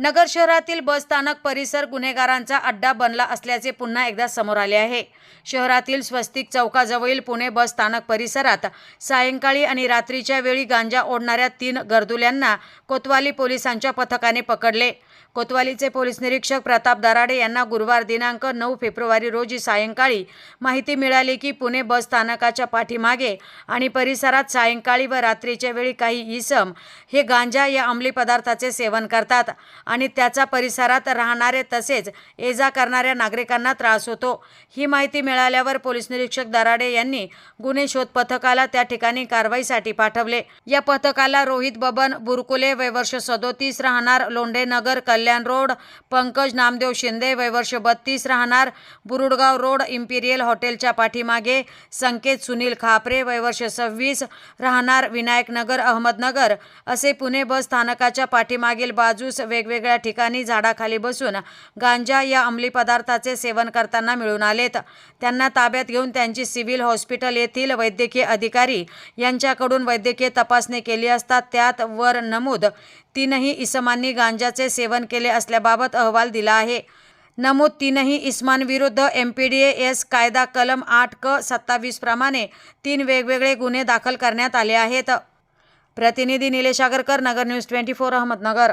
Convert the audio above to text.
नगर शहरातील बस स्थानक परिसर गुन्हेगारांचा अड्डा बनला असल्याचे पुन्हा एकदा समोर आले आहे. शहरातील स्वस्तिक चौकाजवळील पुणे बस स्थानक परिसरात सायंकाळी आणि रात्रीच्या वेळी गांजा ओढणाऱ्या तीन गर्दुल्यांना कोतवाली पोलिसांच्या पथकाने पकडले. कोतवालीचे पोलीस निरीक्षक प्रताप दराडे यांना गुरुवार दिनांक नऊ फेब्रुवारी रोजी सायंकाळी माहिती मिळाली की पुणे बस स्थानकाच्या पाठीमागे आणि परिसरात सायंकाळी व रात्रीच्या वेळी काही इसम हे गांजा या अंमली पदार्थाचे सेवन करतात. आणि त्याचा परिसरात राहणारे तसेच ये जा करणाऱ्या नागरिकांना त्रास होतो. ही माहिती मिळाल्यावर पोलीस निरीक्षक दराडे यांनी गुन्हे शोध पथकाला त्या ठिकाणी कारवाईसाठी पाठवले. या पथकाला रोहित बबन बुरकुले वयवर्ष सदोतीस राहणार लोंढेनगर कल्याण रोड पंकज नामदेव शिंदे वयवर्ष बत्तीस राहणार बुरुडगाव रोड इम्पिरियल हॉटेलच्या पाठीमागे संकेत सुनील खापरे वयवर्ष सव्वीस राहणार विनायकनगर अहमदनगर असे पुणे बस स्थानकाच्या पाठीमागील बाजूस वेगवेगळ्या ठिकाणी झाडाखाली बसून गांजा या अंमली पदार्थाचे सेवन करताना मिळून आलेत. त्यांना ताब्यात घेऊन त्यांची सिव्हिल हॉस्पिटल येथील वैद्यकीय अधिकारी यांच्याकडून वैद्यकीय तपासणी केली असता त्यात वर नमूद तीनही इसमांनी गांजाचे सेवन केले असल्याबाबत अहवाल दिला आहे. नमूद तीनही इस्मांविरुद्ध एम पी डी एस कायदा कलम आठ क सत्तावीस प्रमाणे तीन वेगवेगळे गुन्हे दाखल करण्यात आले आहेत. प्रतिनिधी Nilesh Agarkar Nagar news twenty four Ahmednagar.